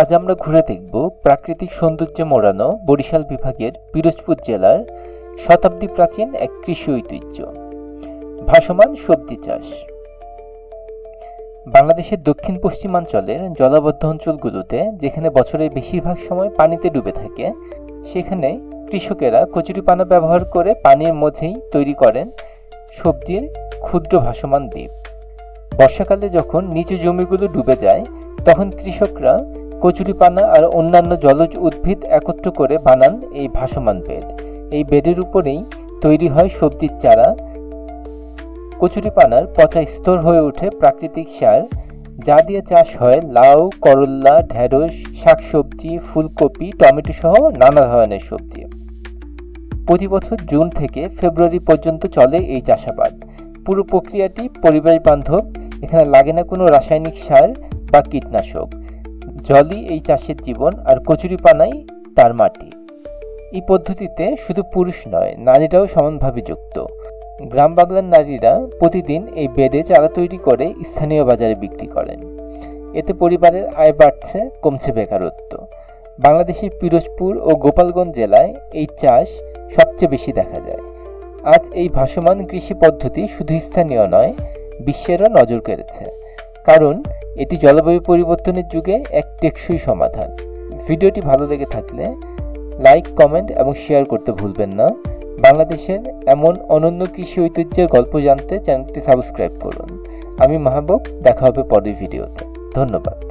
আজ আমরা ঘুরে দেখব প্রাকৃতিক সৌন্দর্যে মোড়ানো বরিশাল বিভাগের পিরোজপুর জেলার শতাব্দী প্রাচীন এক কৃষি ঐতিহ্য। ভাসমান সবজি চাষ। বাংলাদেশের দক্ষিণ পশ্চিমাঞ্চলের জলাবদ্ধ অঞ্চলগুলোতে যেখানে বছরের বেশিরভাগ সময় পানিতে ডুবে থাকে, সেখানে কৃষকেরা কচুরিপানা ব্যবহার করে পানির মধ্যেই তৈরি করেন সবজির ক্ষুদ্র ভাসমান দ্বীপ। বর্ষাকালে যখন নিচু জমিগুলো ডুবে যায়, তখন কৃষকরা কচুরিপানা আর অন্যান্য জলজ উদ্ভিদ একত্র করে বানান এই ভাসমান বেড। এই বেডের উপরেই তৈরি হয় সবজির চারা। কচুরিপানার পচা স্তর হয়ে ওঠে প্রাকৃতিক সার। যা দিয়ে চাষ হয় লাউ করল্লা ঢেঁড়স, শাকসবজি, ফুলকপি, টমেটো সহ নানা ধরনের সবজি। প্রতি বছর জুন থেকে ফেব্রুয়ারি পর্যন্ত চলে এই চাষাবাদ। পুরো প্রক্রিয়াটি পরিবেশ বান্ধব। এখানে লাগে না কোনো রাসায়নিক সার বা কীটনাশক। জলই এই চাষের জীবন আর কচুরিপানাই তার মাটি। এই পদ্ধতিতে শুধু পুরুষ নয়, নারীরাও সমানভাবে যুক্ত। গ্রাম বাংলার নারীরা প্রতিদিন এই বেডে চারা তৈরি করে স্থানীয় বাজারে বিক্রি করেন। এতে পরিবারের আয় বাড়ছে, কমছে বেকারত্ব। বাংলাদেশের পিরোজপুর ও গোপালগঞ্জ জেলায় এই চাষ সবচেয়ে বেশি দেখা যায়। আজ এই ভাসমান কৃষি পদ্ধতি শুধু স্থানীয় নয়, বিশ্বেরও নজর কেড়েছে। কারণ এটি জলবায়ু পরিবর্তনের যুগে এক টেকসই সমাধান। ভিডিওটি ভালো লেগে থাকলে লাইক, কমেন্ট এবং শেয়ার করতে ভুলবেন না। বাংলাদেশের এমন অনন্য কৃষি ঐতিহ্যের গল্প জানতে চ্যানেলটি সাবস্ক্রাইব করুন। আমি মাহবুব, দেখা হবে পরের ভিডিওতে। ধন্যবাদ।